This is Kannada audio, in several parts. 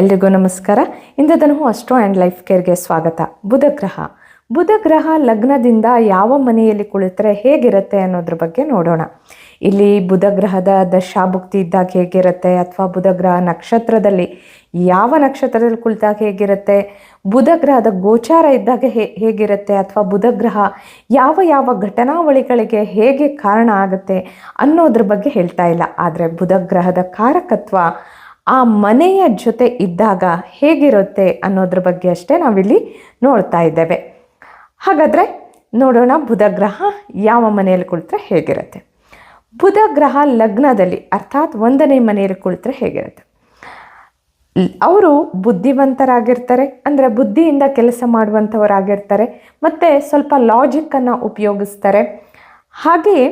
ಎಲ್ರಿಗೂ ನಮಸ್ಕಾರ. ಇಂದದನು ಅಸ್ಟ್ರೋ ಆ್ಯಂಡ್ ಲೈಫ್ ಕೇರ್ಗೆ ಸ್ವಾಗತ. ಬುಧ ಗ್ರಹ. ಬುಧ ಗ್ರಹ ಲಗ್ನದಿಂದ ಯಾವ ಮನೆಯಲ್ಲಿ ಕುಳಿತರೆ ಹೇಗಿರುತ್ತೆ ಅನ್ನೋದ್ರ ಬಗ್ಗೆ ನೋಡೋಣ. ಇಲ್ಲಿ ಬುಧ ಗ್ರಹದ ದಶಾಭುಕ್ತಿ ಇದ್ದಾಗ ಹೇಗಿರುತ್ತೆ ಅಥವಾ ಬುಧ ಗ್ರಹ ನಕ್ಷತ್ರದಲ್ಲಿ ಯಾವ ನಕ್ಷತ್ರದಲ್ಲಿ ಕುಳಿತಾಗ ಹೇಗಿರುತ್ತೆ, ಬುಧ ಗ್ರಹದ ಗೋಚಾರ ಇದ್ದಾಗ ಹೇ, ಹೇಗಿರುತ್ತೆ ಅಥವಾ ಬುಧ ಗ್ರಹ ಯಾವ ಯಾವ ಘಟನಾವಳಿಗಳಿಗೆ ಹೇಗೆ ಕಾರಣ ಆಗುತ್ತೆ ಅನ್ನೋದ್ರ ಬಗ್ಗೆ ಹೇಳ್ತಾ ಇಲ್ಲ. ಆದರೆ ಬುಧ ಗ್ರಹದ ಕಾರಕತ್ವ ಆ ಮನೆಯ ಜೊತೆ ಇದ್ದಾಗ ಹೇಗಿರುತ್ತೆ ಅನ್ನೋದ್ರ ಬಗ್ಗೆ ಅಷ್ಟೇ ನಾವಿಲ್ಲಿ ನೋಡ್ತಾ ಇದ್ದೇವೆ. ಹಾಗಾದರೆ ನೋಡೋಣ ಬುಧ ಗ್ರಹ ಯಾವ ಮನೆಯಲ್ಲಿ ಕುಳಿತರೆ ಹೇಗಿರುತ್ತೆ. ಬುಧ ಗ್ರಹ ಲಗ್ನದಲ್ಲಿ ಅರ್ಥಾತ್ ಒಂದನೇ ಮನೆಯಲ್ಲಿ ಕುಳಿತರೆ ಹೇಗಿರುತ್ತೆ. ಅವರು ಬುದ್ಧಿವಂತರಾಗಿರ್ತಾರೆ, ಅಂದರೆ ಬುದ್ಧಿಯಿಂದ ಕೆಲಸ ಮಾಡುವಂಥವರಾಗಿರ್ತಾರೆ, ಮತ್ತು ಸ್ವಲ್ಪ ಲಾಜಿಕ್ಕನ್ನು ಉಪಯೋಗಿಸ್ತಾರೆ. ಹಾಗೆಯೇ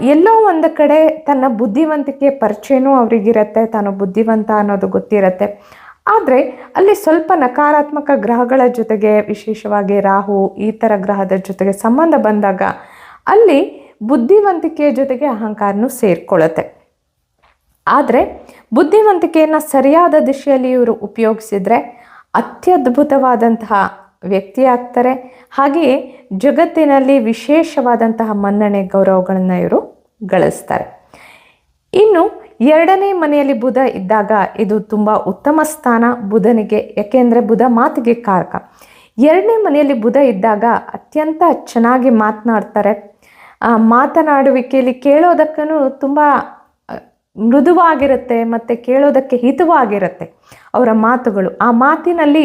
ಎಲ್ಲೋ ಒಂದು ಕಡೆ ತನ್ನ ಬುದ್ಧಿವಂತಿಕೆ ಪರಿಚಯನೂ ಅವರಿಗಿರುತ್ತೆ, ತಾನು ಬುದ್ಧಿವಂತ ಅನ್ನೋದು ಗೊತ್ತಿರತ್ತೆ. ಆದರೆ ಅಲ್ಲಿ ಸ್ವಲ್ಪ ನಕಾರಾತ್ಮಕ ಗ್ರಹಗಳ ಜೊತೆಗೆ, ವಿಶೇಷವಾಗಿ ರಾಹು ಈ ಥರ ಗ್ರಹದ ಜೊತೆಗೆ ಸಂಬಂಧ ಬಂದಾಗ ಅಲ್ಲಿ ಬುದ್ಧಿವಂತಿಕೆಯ ಜೊತೆಗೆ ಅಹಂಕಾರನೂ ಸೇರಿಕೊಳ್ಳುತ್ತೆ ಆದರೆ ಬುದ್ಧಿವಂತಿಕೆಯನ್ನು ಸರಿಯಾದ ದಿಶೆಯಲ್ಲಿ ಇವರು ಉಪಯೋಗಿಸಿದರೆ ಅತ್ಯದ್ಭುತವಾದಂತಹ ವ್ಯಕ್ತಿ ಆಗ್ತಾರೆ. ಹಾಗೆಯೇ ಜಗತ್ತಿನಲ್ಲಿ ವಿಶೇಷವಾದಂತಹ ಮನ್ನಣೆ ಗೌರವಗಳನ್ನು ಇವರು ಗಳಿಸ್ತಾರೆ. ಇನ್ನು ಎರಡನೇ ಮನೆಯಲ್ಲಿ ಬುಧ ಇದ್ದಾಗ ಇದು ತುಂಬ ಉತ್ತಮ ಸ್ಥಾನ ಬುಧನಿಗೆ. ಯಾಕೆಂದರೆ ಬುಧ ಮಾತಿಗೆ ಕಾರಕ. ಎರಡನೇ ಮನೆಯಲ್ಲಿ ಬುಧ ಇದ್ದಾಗ ಅತ್ಯಂತ ಚೆನ್ನಾಗಿ ಮಾತನಾಡ್ತಾರೆ. ಮಾತನಾಡುವಿಕೆಯಲ್ಲಿ ಕೇಳೋದಕ್ಕೂ ತುಂಬ ಮೃದುವಾಗಿರುತ್ತೆ ಮತ್ತು ಕೇಳೋದಕ್ಕೆ ಹಿತವಾಗಿರುತ್ತೆ ಅವರ ಮಾತುಗಳು. ಆ ಮಾತಿನಲ್ಲಿ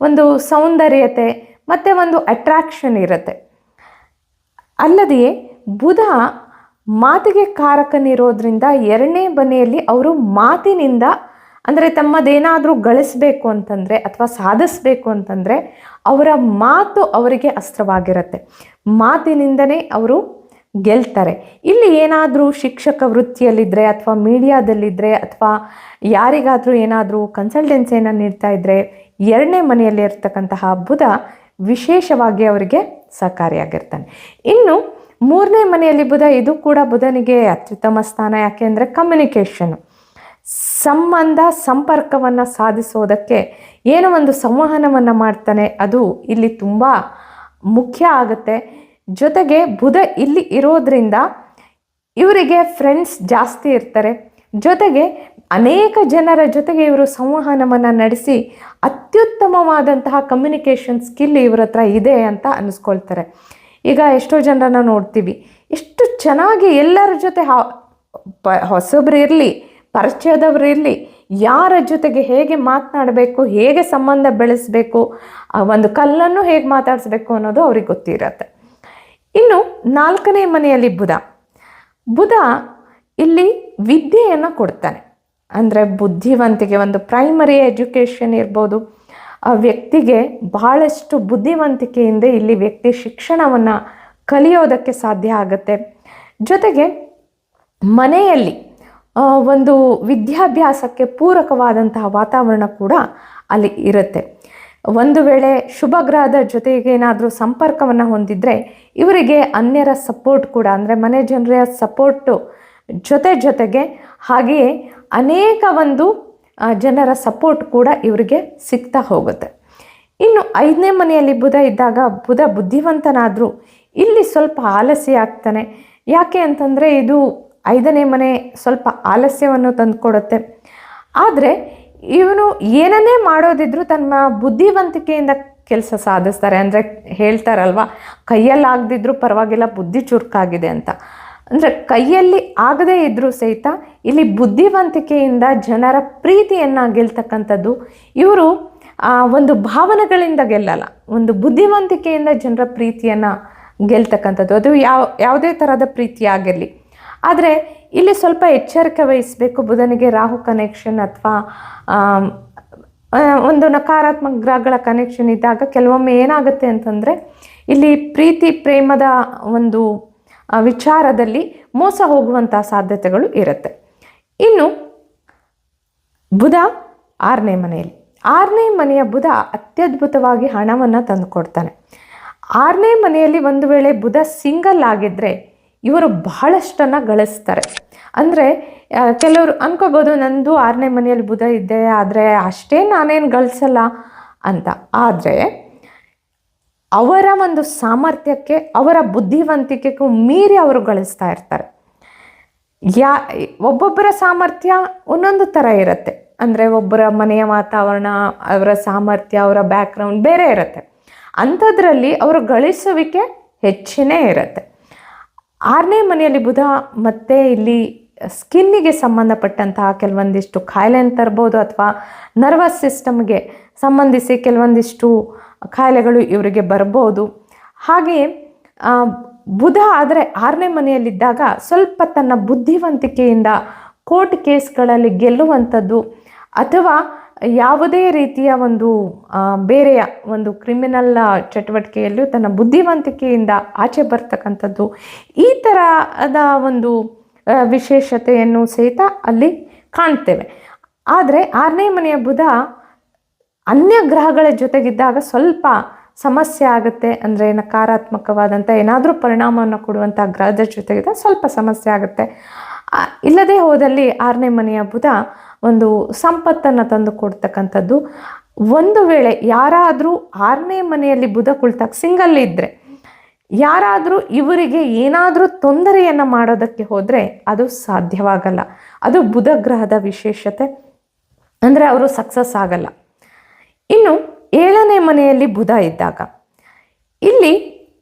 ಒಂದು ಸೌಂದರ್ಯತೆ, ಮತ್ತು ಒಂದು ಅಟ್ರಾಕ್ಷನ್ ಇರುತ್ತೆ. ಅಲ್ಲದೆಯೇ ಬುಧ ಮಾತಿಗೆ ಕಾರಕನಿರೋದ್ರಿಂದ ಎರಡನೇ ಮನೆಯಲ್ಲಿ ಅವರು ಮಾತಿನಿಂದ ಅಂದರೆ ತಮ್ಮದೇನಾದರೂ ಗಳಿಸಬೇಕು ಅಂತಂದರೆ ಅಥವಾ ಸಾಧಿಸಬೇಕು ಅಂತಂದರೆ ಅವರ ಮಾತು ಅವರಿಗೆ ಅಸ್ತ್ರವಾಗಿರುತ್ತೆ. ಮಾತಿನಿಂದನೇ ಅವರು ಗೆಲ್ತಾರೆ. ಇಲ್ಲಿ ಏನಾದರೂ ಶಿಕ್ಷಕ ವೃತ್ತಿಯಲ್ಲಿದ್ದರೆ ಅಥವಾ ಮೀಡಿಯಾದಲ್ಲಿದ್ದರೆ ಅಥವಾ ಯಾರಿಗಾದರೂ ಏನಾದರೂ ಕನ್ಸಲ್ಟೆನ್ಸಿಯನ್ನು ನೀಡ್ತಾ ಇದ್ದರೆ ಎರಡನೇ ಮನೆಯಲ್ಲಿ ಇರ್ತಕ್ಕಂತಹ ಬುಧ ವಿಶೇಷವಾಗಿ ಅವರಿಗೆ ಸಹಕಾರಿಯಾಗಿರ್ತಾನೆ. ಇನ್ನು ಮೂರನೇ ಮನೆಯಲ್ಲಿ ಬುಧ, ಇದು ಕೂಡ ಬುಧನಿಗೆ ಅತ್ಯುತ್ತಮ ಸ್ಥಾನ. ಯಾಕೆ ಅಂದರೆ ಕಮ್ಯುನಿಕೇಷನ್ನು ಸಂಬಂಧ, ಸಂಪರ್ಕವನ್ನು ಸಾಧಿಸೋದಕ್ಕೆ ಏನೋ ಒಂದು ಸಂವಹನವನ್ನು ಮಾಡ್ತಾನೆ. ಅದು ಇಲ್ಲಿ ತುಂಬ ಮುಖ್ಯ ಆಗುತ್ತೆ. ಜೊತೆಗೆ ಬುಧ ಇಲ್ಲಿ ಇರೋದ್ರಿಂದ ಇವರಿಗೆ ಫ್ರೆಂಡ್ಸ್ ಜಾಸ್ತಿ ಇರ್ತಾರೆ. ಜೊತೆಗೆ ಅನೇಕ ಜನರ ಜೊತೆಗೆ ಇವರು ಸಂವಹನವನ್ನು ನಡೆಸಿ ಅತ್ಯುತ್ತಮವಾದಂತಹ ಕಮ್ಯುನಿಕೇಷನ್ ಸ್ಕಿಲ್ ಇವ್ರ ಹತ್ರ ಇದೆ ಅಂತ ಅನ್ನಿಸ್ಕೊಳ್ತಾರೆ ಈಗ ಎಷ್ಟೋ ಜನರನ್ನ ನೋಡ್ತೀವಿ. ಎಷ್ಟು ಚೆನ್ನಾಗಿ ಎಲ್ಲರ ಜೊತೆ ಹಾ- ಪ ಇರಲಿ, ಪರಿಚಯದವ್ರು ಇರಲಿ, ಯಾರ ಜೊತೆಗೆ ಹೇಗೆ ಮಾತನಾಡಬೇಕು, ಹೇಗೆ ಸಂಬಂಧ ಬೆಳೆಸಬೇಕು ಒಂದು ಕಲ್ಲನ್ನು ಹೇಗೆ ಮಾತಾಡಿಸ್ಬೇಕು ಅನ್ನೋದು ಅವ್ರಿಗೆ ಗೊತ್ತಿರತ್ತೆ. ಇನ್ನು ನಾಲ್ಕನೇ ಮನೆಯಲ್ಲಿ ಬುಧ. ಬುಧ ಇಲ್ಲಿ ವಿದ್ಯೆಯನ್ನು ಕೊಡ್ತಾನೆ. ಅಂದರೆ ಬುದ್ಧಿವಂತಿಕೆ, ಒಂದು ಪ್ರೈಮರಿ ಎಜುಕೇಷನ್ ಇರ್ಬೋದು, ಆ ವ್ಯಕ್ತಿಗೆ ಬಹಳಷ್ಟು ಬುದ್ಧಿವಂತಿಕೆಯಿಂದ ಇಲ್ಲಿ ವ್ಯಕ್ತಿ ಶಿಕ್ಷಣವನ್ನು ಕಲಿಯೋದಕ್ಕೆ ಸಾಧ್ಯ ಆಗುತ್ತೆ. ಜೊತೆಗೆ ಮನೆಯಲ್ಲಿ ಒಂದು ವಿದ್ಯಾಭ್ಯಾಸಕ್ಕೆ ಪೂರಕವಾದಂತಹ ವಾತಾವರಣ ಕೂಡ ಅಲ್ಲಿ ಇರುತ್ತೆ. ಒಂದು ವೇಳೆ ಶುಭ ಗ್ರಹದ ಜೊತೆಗೆ ಏನಾದರೂ ಸಂಪರ್ಕವನ್ನು ಹೊಂದಿದರೆ, ಇವರಿಗೆ ಅನ್ಯರ ಸಪೋರ್ಟ್ ಕೂಡ, ಅಂದರೆ ಮನೆ ಜನರ ಸಪೋರ್ಟು ಜೊತೆ ಜೊತೆಗೆ ಹಾಗೆಯೇ ಅನೇಕ ಒಂದು ಜನರ ಸಪೋರ್ಟ್ ಕೂಡ ಇವರಿಗೆ ಸಿಗ್ತಾ ಹೋಗುತ್ತೆ. ಇನ್ನು ಐದನೇ ಮನೆಯಲ್ಲಿ ಬುಧ ಇದ್ದಾಗ ಬುಧ ಬುದ್ಧಿವಂತನಾದರೂ ಇಲ್ಲಿ ಸ್ವಲ್ಪ ಆಲಸ್ಯ ಆಗ್ತಾನೆ. ಯಾಕೆ ಅಂತಂದರೆ ಇದು ಐದನೇ ಮನೆ ಸ್ವಲ್ಪ ಆಲಸ್ಯವನ್ನು ತಂದುಕೊಡುತ್ತೆ. ಆದರೆ ಇವನು ಏನನ್ನೇ ಮಾಡೋದಿದ್ರೂ ತನ್ನ ಬುದ್ಧಿವಂತಿಕೆಯಿಂದ ಕೆಲಸ ಸಾಧಿಸ್ತಾರೆ. ಅಂದರೆ ಹೇಳ್ತಾರಲ್ವ, ಕೈಯಲ್ಲಾಗದಿದ್ರೂ ಪರವಾಗಿಲ್ಲ, ಬುದ್ಧಿ ಚುರುಕಾಗಿದೆ ಅಂತ. ಅಂದರೆ ಕೈಯಲ್ಲಿ ಆಗದೇ ಇದ್ದರೂ ಸಹಿತ ಇಲ್ಲಿ ಬುದ್ಧಿವಂತಿಕೆಯಿಂದ ಜನರ ಪ್ರೀತಿಯನ್ನು ಗೆಲ್ತಕ್ಕಂಥದ್ದು, ಇವರು ಒಂದು ಭಾವನೆಗಳಿಂದ ಗೆಲ್ಲಲ್ಲ, ಒಂದು ಬುದ್ಧಿವಂತಿಕೆಯಿಂದ ಜನರ ಪ್ರೀತಿಯನ್ನು ಗೆಲ್ತಕ್ಕಂಥದ್ದು. ಅದು ಯಾವ, ಯಾವುದೇ ಥರದ ಪ್ರೀತಿ ಆಗಿರಲಿ. ಆದರೆ ಇಲ್ಲಿ ಸ್ವಲ್ಪ ಎಚ್ಚರಿಕೆ ವಹಿಸಬೇಕು ಬುಧನಿಗೆ ರಾಹು ಕನೆಕ್ಷನ್ ಅಥವಾ ಒಂದು ನಕಾರಾತ್ಮಕ ಗ್ರಹಗಳ ಕನೆಕ್ಷನ್ ಇದ್ದಾಗ ಕೆಲವೊಮ್ಮೆ ಏನಾಗುತ್ತೆ ಅಂತಂದರೆ ಇಲ್ಲಿ ಪ್ರೀತಿ ಪ್ರೇಮದ ಒಂದು ವಿಚಾರದಲ್ಲಿ ಮೋಸ ಹೋಗುವಂಥ ಸಾಧ್ಯತೆಗಳು ಇರುತ್ತೆ. ಇನ್ನು ಬುಧ ಆರನೇ ಮನೆಯಲ್ಲಿ. ಆರನೇ ಮನೆಯ ಬುಧ ಅತ್ಯದ್ಭುತವಾಗಿ ಹಣವನ್ನು ತಂದುಕೊಡ್ತಾನೆ ಆರನೇ ಮನೆಯಲ್ಲಿ ಒಂದು ವೇಳೆ ಬುಧ ಸಿಂಗಲ್ ಆಗಿದ್ದರೆ ಇವರು ಬಹಳಷ್ಟನ್ನು ಗಳಿಸ್ತಾರೆ. ಅಂದರೆ ಕೆಲವರು ಅನ್ಕೋಬೋದು, ನಂದು ಆರನೇ ಮನೆಯಲ್ಲಿ ಬುಧ ಇದ್ದೆ ಆದರೆ ಅಷ್ಟೇ ನಾನೇನು ಗಳಿಸಲ್ಲ ಅಂತ. ಆದರೆ ಅವರ ಒಂದು ಸಾಮರ್ಥ್ಯಕ್ಕೆ, ಅವರ ಬುದ್ಧಿವಂತಿಕೆಗೂ ಮೀರಿ ಅವರು ಗಳಿಸ್ತಾ ಇರ್ತಾರೆ. ಯಾ, ಒಬ್ಬೊಬ್ಬರ ಸಾಮರ್ಥ್ಯ ಒಂದೊಂದು ಥರ ಇರುತ್ತೆ. ಅಂದರೆ ಒಬ್ಬರ ಮನೆಯ ವಾತಾವರಣ, ಅವರ ಸಾಮರ್ಥ್ಯ, ಅವರ ಬ್ಯಾಕ್ಗ್ರೌಂಡ್ ಬೇರೆ ಇರುತ್ತೆ. ಅಂಥದ್ರಲ್ಲಿ ಅವರು ಗಳಿಸುವಿಕೆ ಹೆಚ್ಚಿನೇ ಇರುತ್ತೆ. ಆರನೇ ಮನೆಯಲ್ಲಿ ಬುಧ ಮತ್ತೆ ಇಲ್ಲಿ ಸ್ಕಿನ್ನಿಗೆ ಸಂಬಂಧಪಟ್ಟಂತಹ ಕೆಲವೊಂದಿಷ್ಟು ಕಾಯಿಲೆಯನ್ನು ತರ್ಬೋದು ಅಥವಾ ನರ್ವಸ್ ಸಿಸ್ಟಮ್ಗೆ ಸಂಬಂಧಿಸಿ ಕೆಲವೊಂದಿಷ್ಟು ಕಾಯಿಲೆಗಳು ಇವರಿಗೆ ಬರ್ಬೋದು. ಹಾಗೆಯೇ ಬುಧ ಆದರೆ ಆರನೇ ಮನೆಯಲ್ಲಿದ್ದಾಗ ಸ್ವಲ್ಪ ತನ್ನ ಬುದ್ಧಿವಂತಿಕೆಯಿಂದ ಕೋರ್ಟ್ ಕೇಸ್ಗಳಲ್ಲಿ ಗೆಲ್ಲುವಂಥದ್ದು ಅಥವಾ ಯಾವುದೇ ರೀತಿಯ ಒಂದು ಬೇರೆಯ ಒಂದು ಕ್ರಿಮಿನಲ್ ಚಟುವಟಿಕೆಯಲ್ಲೂ ತನ್ನ ಬುದ್ಧಿವಂತಿಕೆಯಿಂದ ಆಚೆ ಬರ್ತಕ್ಕಂಥದ್ದು ಈ ಥರದ ಒಂದು ವಿಶೇಷತೆಯನ್ನು ಸಹಿತ ಅಲ್ಲಿ ಕಾಣ್ತೇವೆ. ಆದರೆ ಆರನೇ ಮನೆಯ ಬುಧ ಅನ್ಯ ಗ್ರಹಗಳ ಜೊತೆಗಿದ್ದಾಗ ಸ್ವಲ್ಪ ಸಮಸ್ಯೆ ಆಗುತ್ತೆ ಅಂದರೆ ನಕಾರಾತ್ಮಕವಾದಂಥ ಏನಾದರೂ ಪರಿಣಾಮವನ್ನು ಕೊಡುವಂಥ ಗ್ರಹದ ಜೊತೆಗಿದ್ದಾಗ ಸ್ವಲ್ಪ ಸಮಸ್ಯೆ ಆಗುತ್ತೆ. ಇಲ್ಲದೆ ಹೋದಲ್ಲಿ ಆರನೇ ಮನೆಯ ಬುಧ ಒಂದು ಸಂಪತ್ತನ್ನು ತಂದು ಕೊಡ್ತಕ್ಕಂಥದ್ದು. ಒಂದು ವೇಳೆ ಯಾರಾದರೂ ಆರನೇ ಮನೆಯಲ್ಲಿ ಬುಧ ಕುಳಿತಾಗ ಸಿಂಗಲ್ ಇದ್ದರೆ ಯಾರಾದರೂ ಇವರಿಗೆ ಏನಾದರೂ ತೊಂದರೆಯನ್ನು ಮಾಡೋದಕ್ಕೆ ಹೋದರೆ ಅದು ಸಾಧ್ಯವಾಗಲ್ಲ. ಅದು ಬುಧ ಗ್ರಹದ ವಿಶೇಷತೆ. ಅಂದರೆ ಅವರು ಸಕ್ಸಸ್ ಆಗಲ್ಲ. ಇನ್ನು ಏಳನೇ ಮನೆಯಲ್ಲಿ ಬುಧ ಇದ್ದಾಗ. ಇಲ್ಲಿ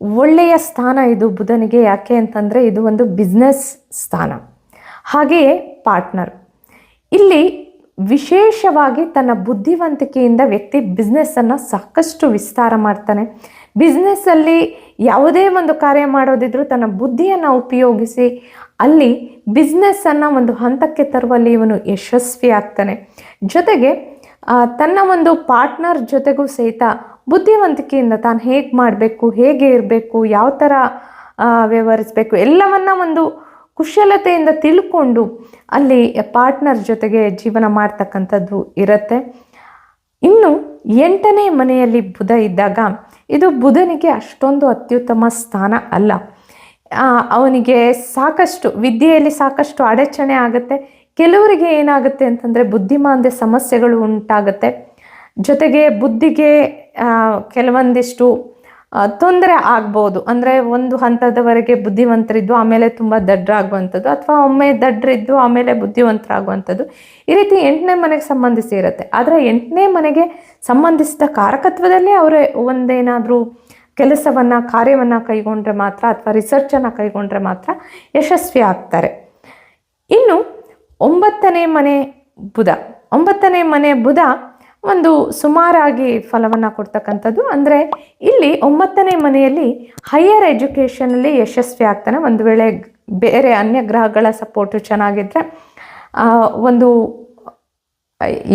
ಒಳ್ಳೆಯ ಸ್ಥಾನ ಇದು ಬುಧನಿಗೆ. ಯಾಕೆ ಅಂತಂದರೆ ಇದು ಒಂದು ಬಿಸ್ನೆಸ್ ಸ್ಥಾನ. ಹಾಗೆಯೇ ಪಾರ್ಟ್ನರ್ ಇಲ್ಲಿ ವಿಶೇಷವಾಗಿ ತನ್ನ ಬುದ್ಧಿವಂತಿಕೆಯಿಂದ ವ್ಯಕ್ತಿ ಬಿಸ್ನೆಸ್ಸನ್ನು ಸಾಕಷ್ಟು ವಿಸ್ತಾರ ಮಾಡ್ತಾನೆ. ಬಿಸ್ನೆಸ್ಸಲ್ಲಿ ಯಾವುದೇ ಒಂದು ಕಾರ್ಯ ಮಾಡೋದಿದ್ರೂ ತನ್ನ ಬುದ್ಧಿಯನ್ನು ಉಪಯೋಗಿಸಿ ಅಲ್ಲಿ ಬಿಸ್ನೆಸ್ಸನ್ನು ಒಂದು ಹಂತಕ್ಕೆ ತರುವಲ್ಲಿ ಇವನು ಯಶಸ್ವಿ ಆಗ್ತಾನೆ ಜೊತೆಗೆ ತನ್ನ ಒಂದು ಪಾರ್ಟ್ನರ್ ಜೊತೆಗೂ ಸಹಿತ ಬುದ್ಧಿವಂತಿಕೆಯಿಂದ ತಾನು ಹೇಗೆ ಮಾಡಬೇಕು, ಹೇಗೆ ಇರಬೇಕು, ಯಾವ ಥರ ವ್ಯವಹರಿಸಬೇಕು, ಎಲ್ಲವನ್ನ ಒಂದು ಕುಶಲತೆಯಿಂದ ತಿಳ್ಕೊಂಡು ಅಲ್ಲಿ ಪಾರ್ಟ್ನರ್ ಜೊತೆಗೆ ಜೀವನ ಮಾಡ್ತಕ್ಕಂಥದ್ದು ಇರುತ್ತೆ. ಇನ್ನು ಎಂಟನೇ ಮನೆಯಲ್ಲಿ ಬುಧ ಇದ್ದಾಗ ಇದು ಬುಧನಿಗೆ ಅಷ್ಟೊಂದು ಅತ್ಯುತ್ತಮ ಸ್ಥಾನ ಅಲ್ಲ. ಅವನಿಗೆ ಸಾಕಷ್ಟು ವಿದ್ಯೆಯಲ್ಲಿ ಸಾಕಷ್ಟು ಅಡಚಣೆ ಆಗುತ್ತೆ. ಕೆಲವರಿಗೆ ಏನಾಗುತ್ತೆ ಅಂತಂದರೆ ಬುದ್ಧಿಮಾಂದ್ಯ ಸಮಸ್ಯೆಗಳು ಉಂಟಾಗುತ್ತೆ. ಜೊತೆಗೆ ಬುದ್ಧಿಗೆ ಕೆಲವೊಂದಿಷ್ಟು ತೊಂದರೆ ಆಗ್ಬೋದು. ಅಂದರೆ ಒಂದು ಹಂತದವರೆಗೆ ಬುದ್ಧಿವಂತರಿದ್ದು, ಆಮೇಲೆ ತುಂಬ ದಡ್ಡರಾಗುವಂಥದ್ದು ಅಥವಾ ಒಮ್ಮೆ ದಡ್ಡರಿದ್ದು ಆಮೇಲೆ ಬುದ್ಧಿವಂತರಾಗುವಂಥದ್ದು, ಈ ರೀತಿ ಎಂಟನೇ ಮನೆಗೆ ಸಂಬಂಧಿಸಿ ಇರುತ್ತೆ. ಆದರೆ ಎಂಟನೇ ಮನೆಗೆ ಸಂಬಂಧಿಸಿದ ಕಾರಕತ್ವದಲ್ಲಿ ಅವರೇ ಒಂದೇನಾದರೂ ಕೆಲಸವನ್ನು, ಕಾರ್ಯವನ್ನು ಕೈಗೊಂಡ್ರೆ ಮಾತ್ರ, ಅಥವಾ ರಿಸರ್ಚನ್ನು ಕೈಗೊಂಡ್ರೆ ಮಾತ್ರ ಯಶಸ್ವಿ ಆಗ್ತಾರೆ. ಇನ್ನು ಒಂಬತ್ತನೇ ಮನೆ ಬುಧ. ಒಂಬತ್ತನೇ ಮನೆ ಬುಧ ಒಂದು ಸುಮಾರಾಗಿ ಫಲವನ್ನು ಕೊಡ್ತಕ್ಕಂಥದ್ದು. ಅಂದರೆ ಇಲ್ಲಿ ಒಂಬತ್ತನೇ ಮನೆಯಲ್ಲಿ ಹೈಯರ್ ಎಜುಕೇಷನಲ್ಲಿ ಯಶಸ್ವಿ ಆಗ್ತಾನೆ. ಒಂದು ವೇಳೆ ಬೇರೆ ಅನ್ಯ ಗ್ರಹಗಳ ಸಪೋರ್ಟು ಚೆನ್ನಾಗಿದ್ದರೆ ಒಂದು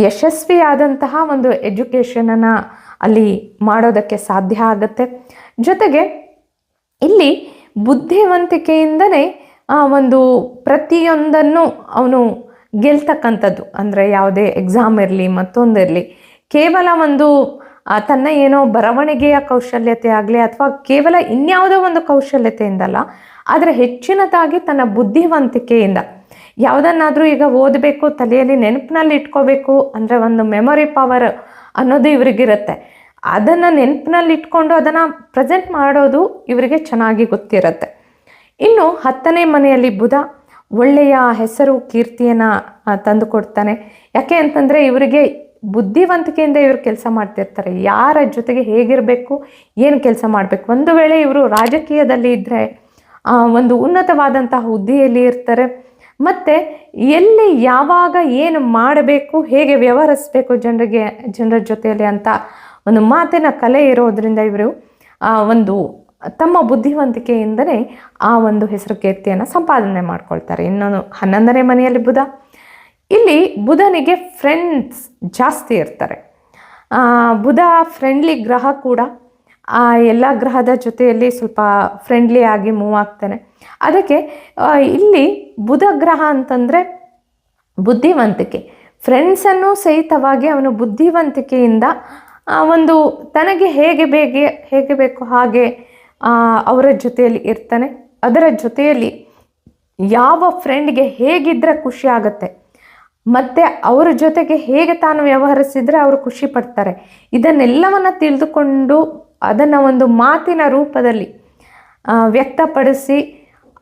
ಯಶಸ್ವಿಯಾದಂತಹ ಒಂದು ಎಜುಕೇಷನನ್ನು ಅಲ್ಲಿ ಮಾಡೋದಕ್ಕೆ ಸಾಧ್ಯ ಆಗುತ್ತೆ. ಜೊತೆಗೆ ಇಲ್ಲಿ ಬುದ್ಧಿವಂತಿಕೆಯಿಂದನೇ ಆ ಒಂದು ಪ್ರತಿಯೊಂದನ್ನು ಅವನು ಗೆಲ್ತಕ್ಕಂಥದ್ದು. ಅಂದರೆ ಯಾವುದೇ ಎಕ್ಸಾಮ್ ಇರಲಿ ಮತ್ತೊಂದಿರಲಿ ಕೇವಲ ಒಂದು ತನ್ನ ಏನೋ ಬರವಣಿಗೆಯ ಕೌಶಲ್ಯತೆ ಆಗಲಿ ಅಥವಾ ಕೇವಲ ಇನ್ಯಾವುದೋ ಒಂದು ಕೌಶಲ್ಯತೆಯಿಂದಲ್ಲ, ಆದರೆ ಹೆಚ್ಚಿನದಾಗಿ ತನ್ನ ಬುದ್ಧಿವಂತಿಕೆಯಿಂದ. ಯಾವುದನ್ನಾದರೂ ಈಗ ಓದಬೇಕು, ತಲೆಯಲ್ಲಿ ನೆನಪಿನಲ್ಲಿ ಇಟ್ಕೋಬೇಕು ಅಂದರೆ ಒಂದು ಮೆಮೊರಿ ಪವರ್ ಅನ್ನೋದು ಇವರಿಗಿರುತ್ತೆ. ಅದನ್ನು ನೆನಪಿನಲ್ಲಿ ಇಟ್ಕೊಂಡು ಅದನ್ನು ಪ್ರೆಸೆಂಟ್ ಮಾಡೋದು ಇವರಿಗೆ ಚೆನ್ನಾಗಿ ಗೊತ್ತಿರುತ್ತೆ. ಇನ್ನು ಹತ್ತನೇ ಮನೆಯಲ್ಲಿ ಬುಧ ಒಳ್ಳೆಯ ಹೆಸರು ಕೀರ್ತಿಯನ್ನು ತಂದು ಕೊಡ್ತಾನೆ. ಯಾಕೆ ಅಂತಂದರೆ ಇವರಿಗೆ ಬುದ್ಧಿವಂತಿಕೆಯಿಂದ ಇವರು ಕೆಲಸ ಮಾಡ್ತಿರ್ತಾರೆ. ಯಾರ ಜೊತೆಗೆ ಹೇಗಿರಬೇಕು, ಏನು ಕೆಲಸ ಮಾಡಬೇಕು. ಒಂದು ವೇಳೆ ಇವರು ರಾಜಕೀಯದಲ್ಲಿ ಇದ್ದರೆ ಒಂದು ಉನ್ನತವಾದಂತಹ ಹುದ್ದೆಯಲ್ಲಿ ಇರ್ತಾರೆ. ಮತ್ತು ಎಲ್ಲಿ ಯಾವಾಗ ಏನು ಮಾಡಬೇಕು, ಹೇಗೆ ವ್ಯವಹರಿಸಬೇಕು ಜನರಿಗೆ, ಜನರ ಜೊತೆಯಲ್ಲಿ ಅಂತ ಒಂದು ಮಾತಿನ ಕಲೆ ಇರೋದ್ರಿಂದ ಇವರು ಒಂದು ತಮ್ಮ ಬುದ್ಧಿವಂತಿಕೆಯಿಂದಲೇ ಆ ಒಂದು ಹೆಸರು ಕೀರ್ತಿಯನ್ನು ಸಂಪಾದನೆ ಮಾಡ್ಕೊಳ್ತಾರೆ. ಇನ್ನೊಂದು ಹನ್ನೊಂದನೇ ಮನೆಯಲ್ಲಿ ಬುಧ. ಇಲ್ಲಿ ಬುಧನಿಗೆ ಫ್ರೆಂಡ್ಸ್ ಜಾಸ್ತಿ ಇರ್ತಾರೆ. ಬುಧ ಫ್ರೆಂಡ್ಲಿ ಗ್ರಹ ಕೂಡ. ಆ, ಎಲ್ಲ ಗ್ರಹದ ಜೊತೆಯಲ್ಲಿ ಸ್ವಲ್ಪ ಫ್ರೆಂಡ್ಲಿ ಆಗಿ ಮೂವ್ ಆಗ್ತಾನೆ. ಅದಕ್ಕೆ ಇಲ್ಲಿ ಬುಧ ಗ್ರಹ ಅಂತಂದರೆ ಬುದ್ಧಿವಂತಿಕೆ. ಫ್ರೆಂಡ್ಸನ್ನು ಸಹಿತವಾಗಿ ಅವನು ಬುದ್ಧಿವಂತಿಕೆಯಿಂದ ಒಂದು ತನಗೆ ಹೇಗೆ ಬೇಗೆ, ಹೇಗೆ ಬೇಕು ಹಾಗೆ ಅವರ ಜೊತೆಯಲ್ಲಿ ಇರ್ತಾನೆ. ಅದರ ಜೊತೆಯಲ್ಲಿ ಯಾವ ಫ್ರೆಂಡ್ಗೆ ಹೇಗಿದ್ದರೆ ಖುಷಿ ಆಗುತ್ತೆ, ಮತ್ತು ಅವರ ಜೊತೆಗೆ ಹೇಗೆ ತಾನು ವ್ಯವಹರಿಸಿದರೆ ಅವರು ಖುಷಿ ಪಡ್ತಾರೆ, ಇದನ್ನೆಲ್ಲವನ್ನು ತಿಳಿದುಕೊಂಡು ಅದನ್ನು ಒಂದು ಮಾತಿನ ರೂಪದಲ್ಲಿ ವ್ಯಕ್ತಪಡಿಸಿ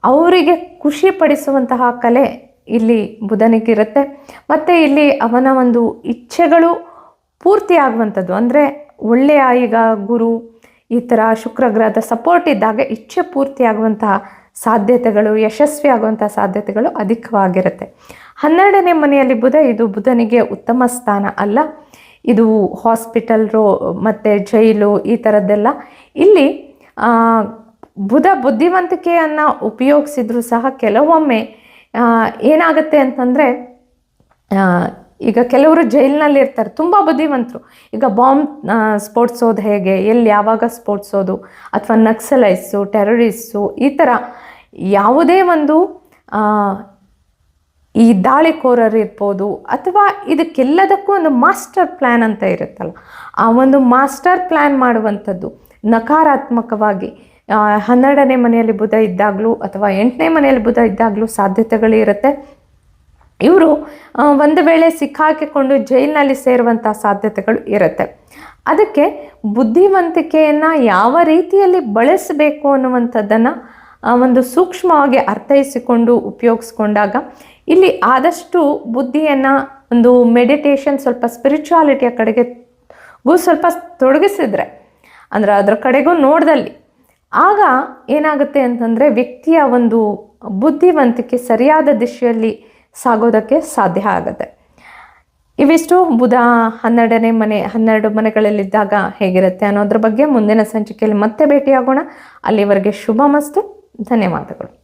ಅವರಿಗೆ ಖುಷಿ ಪಡಿಸುವಂತಹ ಕಲೆ ಇಲ್ಲಿ ಬುಧನಿಗಿರುತ್ತೆ ಮತ್ತು ಇಲ್ಲಿ ಅವನ ಒಂದು ಇಚ್ಛೆಗಳು ಪೂರ್ತಿಯಾಗುವಂಥದ್ದು ಅಂದರೆ ಒಳ್ಳೆಯ ಈಗ ಗುರು ಈ ಥರ ಶುಕ್ರ ಗ್ರಹದ ಸಪೋರ್ಟ್ ಇದ್ದಾಗ ಇಚ್ಛೆ ಪೂರ್ತಿ ಆಗುವಂತಹ ಸಾಧ್ಯತೆಗಳು ಯಶಸ್ವಿ ಆಗುವಂಥ ಸಾಧ್ಯತೆಗಳು ಅಧಿಕವಾಗಿರುತ್ತೆ. ಹನ್ನೆರಡನೇ ಮನೆಯಲ್ಲಿ ಬುಧ, ಇದು ಬುಧನಿಗೆ ಉತ್ತಮ ಸ್ಥಾನ ಅಲ್ಲ. ಇದು ಹಾಸ್ಪಿಟಲ್ ರೋ ಮತ್ತು ಜೈಲು ಈ ಥರದ್ದೆಲ್ಲ ಇಲ್ಲಿ ಬುಧ ಬುದ್ಧಿವಂತಿಕೆಯನ್ನು ಉಪಯೋಗಿಸಿದ್ರು ಸಹ ಕೆಲವೊಮ್ಮೆ ಏನಾಗುತ್ತೆ ಅಂತಂದರೆ ಈಗ ಕೆಲವರು ಜೈಲಿನಲ್ಲಿ ಇರ್ತಾರೆ, ತುಂಬ ಬುದ್ಧಿವಂತರು. ಈಗ ಬಾಂಬ್ ಸ್ಫೋಟಿಸೋದು ಹೇಗೆ, ಎಲ್ಲಿ ಯಾವಾಗ ಸ್ಫೋಟಿಸೋದು ಅಥವಾ ನಕ್ಸಲೈಸು ಟೆರರಿಸ್ಟು ಈ ಥರ ಯಾವುದೇ ಒಂದು ಈ ದಾಳಿಕೋರರು ಇರ್ಬೋದು, ಅಥವಾ ಇದಕ್ಕೆಲ್ಲದಕ್ಕೂ ಒಂದು ಮಾಸ್ಟರ್ ಪ್ಲ್ಯಾನ್ ಅಂತ ಇರುತ್ತಲ್ಲ, ಆ ಒಂದು ಮಾಸ್ಟರ್ ಪ್ಲ್ಯಾನ್ ಮಾಡುವಂಥದ್ದು ನಕಾರಾತ್ಮಕವಾಗಿ ಹನ್ನೆರಡನೇ ಮನೆಯಲ್ಲಿ ಬುಧ ಇದ್ದಾಗಲೂ ಅಥವಾ ಎಂಟನೇ ಮನೆಯಲ್ಲಿ ಬುಧ ಇದ್ದಾಗಲೂ ಸಾಧ್ಯತೆಗಳು ಇರುತ್ತೆ. ಇವರು ಒಂದು ವೇಳೆ ಸಿಕ್ಕಾಕಿಕೊಂಡು ಜೈಲಿನಲ್ಲಿ ಸೇರುವಂಥ ಸಾಧ್ಯತೆಗಳು ಇರುತ್ತೆ. ಅದಕ್ಕೆ ಬುದ್ಧಿವಂತಿಕೆಯನ್ನು ಯಾವ ರೀತಿಯಲ್ಲಿ ಬಳಸಬೇಕು ಅನ್ನುವಂಥದ್ದನ್ನು ಒಂದು ಸೂಕ್ಷ್ಮವಾಗಿ ಅರ್ಥೈಸಿಕೊಂಡು ಉಪಯೋಗಿಸ್ಕೊಂಡಾಗ ಇಲ್ಲಿ ಆದಷ್ಟು ಬುದ್ಧಿಯನ್ನು ಒಂದು ಮೆಡಿಟೇಷನ್, ಸ್ವಲ್ಪ ಸ್ಪಿರಿಚುವಾಲಿಟಿಯ ಕಡೆಗೆ ಸ್ವಲ್ಪ ತೊಡಗಿಸಿದ್ರೆ, ಅಂದರೆ ಅದರ ಕಡೆಗೂ ನೋಡ್ದಲ್ಲಿ, ಆಗ ಏನಾಗುತ್ತೆ ಅಂತಂದರೆ ವ್ಯಕ್ತಿಯ ಒಂದು ಬುದ್ಧಿವಂತಿಕೆ ಸರಿಯಾದ ದಿಶೆಯಲ್ಲಿ ಸಾಗೋದಕ್ಕೆ ಸಾಧ್ಯ ಆಗುತ್ತೆ. ಇವಿಷ್ಟು ಬುಧ ಹನ್ನೆರಡನೇ ಮನೆ, ಹನ್ನೆರಡು ಮನೆಗಳಲ್ಲಿದ್ದಾಗ ಹೇಗಿರುತ್ತೆ ಅನ್ನೋದ್ರ ಬಗ್ಗೆ ಮುಂದಿನ ಸಂಚಿಕೆಯಲ್ಲಿ ಮತ್ತೆ ಭೇಟಿಯಾಗೋಣ. ಅಲ್ಲಿವರೆಗೆ ಶುಭ ಮಸ್ತು ಧನ್ಯವಾದಗಳು.